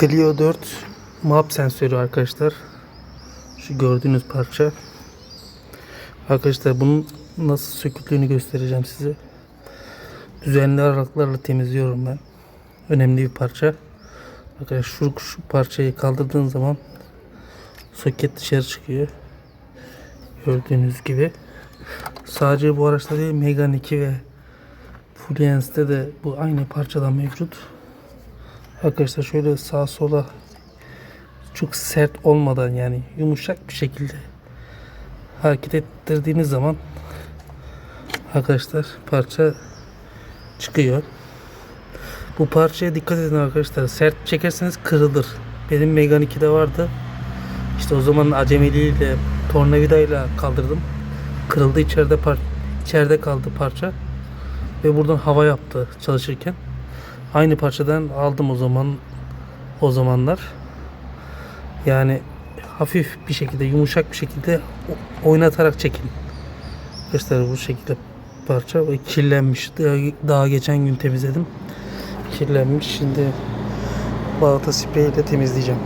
Clio 4 map sensörü arkadaşlar. Şu gördüğünüz parça. Arkadaşlar bunun nasıl söküldüğünü göstereceğim size. Düzenli aralıklarla temizliyorum ben. Önemli bir parça. Arkadaşlar şu, şu parçayı kaldırdığın zaman soket dışarı çıkıyor. Gördüğünüz gibi. Sadece bu araçta değil Megane 2 ve Fluence'de de bu aynı parçadan mevcut. Arkadaşlar şöyle sağa sola çok sert olmadan yani yumuşak bir şekilde hareket ettirdiğiniz zaman arkadaşlar parça çıkıyor. Bu parçaya dikkat edin arkadaşlar. Sert çekerseniz kırılır. Benim Megane 2'de vardı. İşte o zaman acemiliğiyle tornavidayla kaldırdım. Kırıldı içeride par içeride kaldı parça. Ve buradan hava yaptı çalışırken. Aynı parçadan aldım o zaman o zamanlar. Yani hafif bir şekilde yumuşak bir şekilde oynatarak çekin. Arkadaşlar bu şekilde parça kirlenmiş. Daha, geçen gün temizledim. Kirlenmiş. Şimdi balata spreyiyle temizleyeceğim.